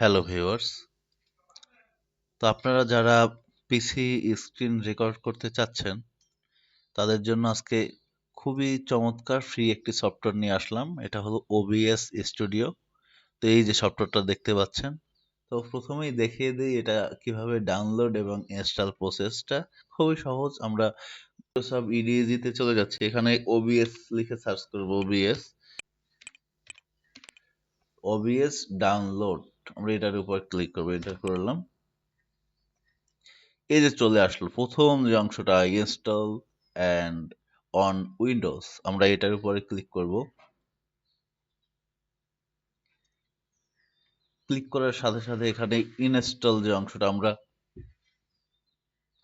Hello viewers তো আপনারা যারা পিসি স্ক্রিন রেকর্ড করতে চাচ্ছেন, তাদের জন্য আজকে খুবই চমৎকার ফ্রি একটি সফটওয়্যার নিয়ে আসলাম। এটা হলো ওবিএস স্টুডিও তো এই যে সফটওয়্যারটা দেখতে পাচ্ছেন, তো প্রথমেই দেখিয়ে দিই এটা কীভাবে ডাউনলোড এবং ইনস্টল প্রসেসটা খুবই সহজ, আমরা সব ইডিজিতে চলে যাচ্ছি। এখানে ওবিএস লিখে সার্চ করব ওবিএস ওবিএস ডাউনলোড আমরা এটার উপর ক্লিক করব এটা করলাম এই যে চলে আসলো প্রথম যে অংশটা ইনস্টল অ্যান্ড অন উইন্ডোজ আমরা এটার উপরে ক্লিক করব। ক্লিক করার সাথে সাথে এখানে ইনস্টল যে অংশটা, আমরা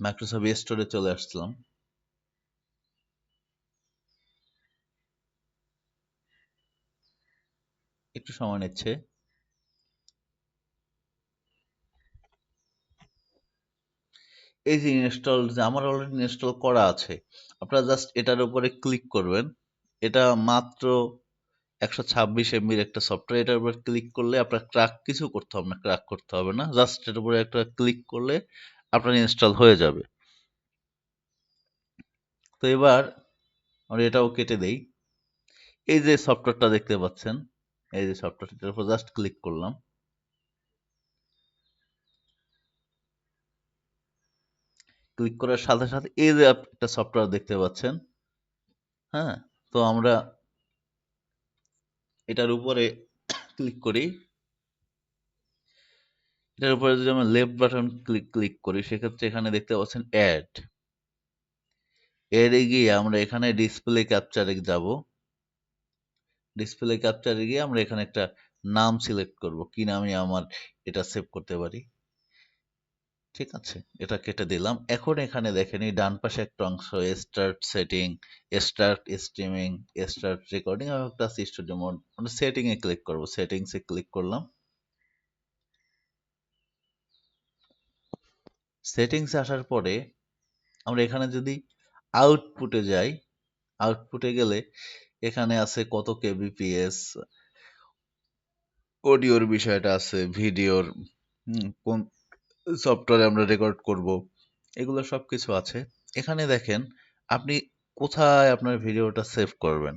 মাইক্রোসফট স্টোরে চলে আসছিলাম একটু সময় নিচ্ছে। এই যে ইনস্টল যে আমার অলরেডি ইনস্টল করা আছে, আপনারা জাস্ট এটার উপরে ক্লিক করবেন। এটা মাত্র একশো ছাব্বিশ এমবির একটা সফটওয়্যার এটার উপরে ক্লিক করলে আপনার ক্র্যাক কিছু করতে হবে না ক্র্যাক করতে হবে না। জাস্ট এটার উপরে একটা ক্লিক করলে আপনার ইনস্টল হয়ে যাবে। তো এবার আমরা এটাও কেটে দেই। এই যে সফটওয়্যারটা দেখতে পাচ্ছেন, এই যে সফটওয়্যারটার উপর জাস্ট ক্লিক করলাম। ক্লিক করার সাথে সাথে এই যে একটা সফটওয়্যার দেখতে পাচ্ছেন হ্যাঁ? তো আমরা এটার উপরে ক্লিক করি। এটার উপরে যদি আমরা লেফট বাটন ক্লিক ক্লিক করি, সেক্ষেত্রে এখানে দেখতে পাচ্ছেন অ্যাড এর গিয়ে আমরা এখানে ডিসপ্লে ক্যাপচারে যাব। ডিসপ্লে ক্যাপচারে গিয়ে আমরা এখানে একটা নাম সিলেক্ট করব। কি নামে আমার এটা সেভ করতে পারি? ঠিক আছে, এটা কেটে দিলাম। এখন এখানে দেখেন এই ডান পাশে একটা অংশ start setting start streaming start recording এবং একটা স্টুডিও মোড আমরা সেটিং এ ক্লিক করব সেটিংস ক্লিক করলাম। সেটিংস আসার পরে আমরা এখানে যদি আউটপুটে যাই আউটপুটে গেলে এখানে আছে কত কেবিপিএস অডিওর বিষয়টা আছে ভিডিওর কোন সফটওয়্যারে আমরা রেকর্ড করব, এগুলো সব কিছু আছে। এখানে দেখেন, আপনি কোথায় আপনার ভিডিওটা সেভ করবেন?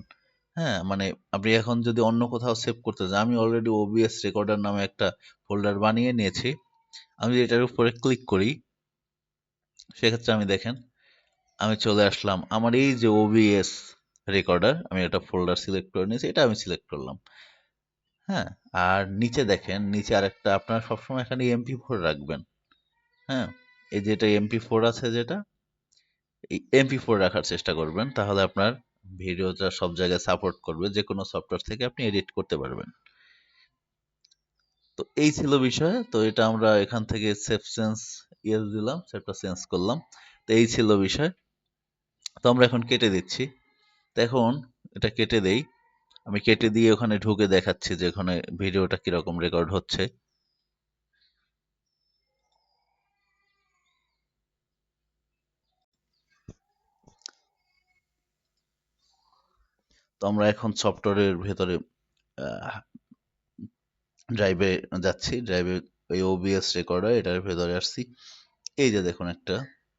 হ্যাঁ মানে আপনি এখন যদি অন্য কোথাও সেভ করতে চান আমি অলরেডি ওবিএস রেকর্ডার নামে একটা ফোল্ডার বানিয়ে নিয়েছি। আমি এটার উপরে ক্লিক করি। সেক্ষেত্রে আমি দেখেন, আমি চলে আসলাম। আমার এই যে ওবিএস রেকর্ডার আমি একটা ফোল্ডার সিলেক্ট করে নিয়েছি, এটা আমি সিলেক্ট করলাম। হ্যাঁ আর নিচে দেখেন, নিচে আরেকটা, আপনারা সবসময় এখানে এমপি ফোর রাখবেন। হ্যাঁ এই যেটা এমপি ফোর আছে যেটা, এই এমপি ফোর রাখার চেষ্টা করবেন, তাহলে আপনার ভিডিওটা সব জায়গায় সাপোর্ট করবে যে কোনো সফটওয়্যার থেকে আপনি এডিট করতে পারবেন। তো এই ছিল বিষয়, তো এটা আমরা এখান থেকে সেফ সেন্স ইয়েস দিলাম সেটা চেঞ্জ করলাম, তো এই ছিল বিষয়। তো আমরা এখন কেটে দিচ্ছি। তো এখন এটা কেটে দেই। আমি কেটে দিয়ে ওখানে ঢুকে দেখাচ্ছি যে ওখানে ভিডিওটা কীরকম রেকর্ড হচ্ছে। তো আমরা এখন সফটওয়্যারের ভেতরে ড্রাইভে যাচ্ছি ড্রাইভে ওই ওবিএস রেকর্ডার এটার ভেতরে আসছি। এই যে দেখুন একটা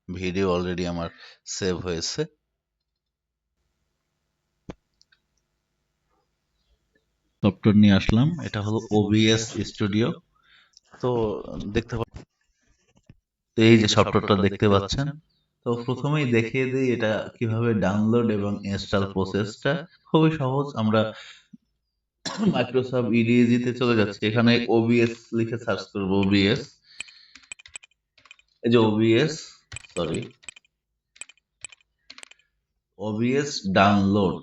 ভিডিও অলরেডি আমার সেভ হয়েছে। সফটওয়্যার নিয়ে আসলাম, এটা হলো ওবিএস স্টুডিও তো দেখতে এই যে সফটওয়্যারটা দেখতে পাচ্ছেন তো প্রথমেই দেখিয়ে দিই এটা কীভাবে ডাউনলোড এবং ইনস্টল প্রসেসটা খুবই সহজ। আমরা মাইক্রোসফট ইডিজিতে চলে যাচ্ছি। এখানে ওবিএস লিখে সার্চ করব ওবিএস এই যে ওবিএস সরি ওবিএস ডাউনলোড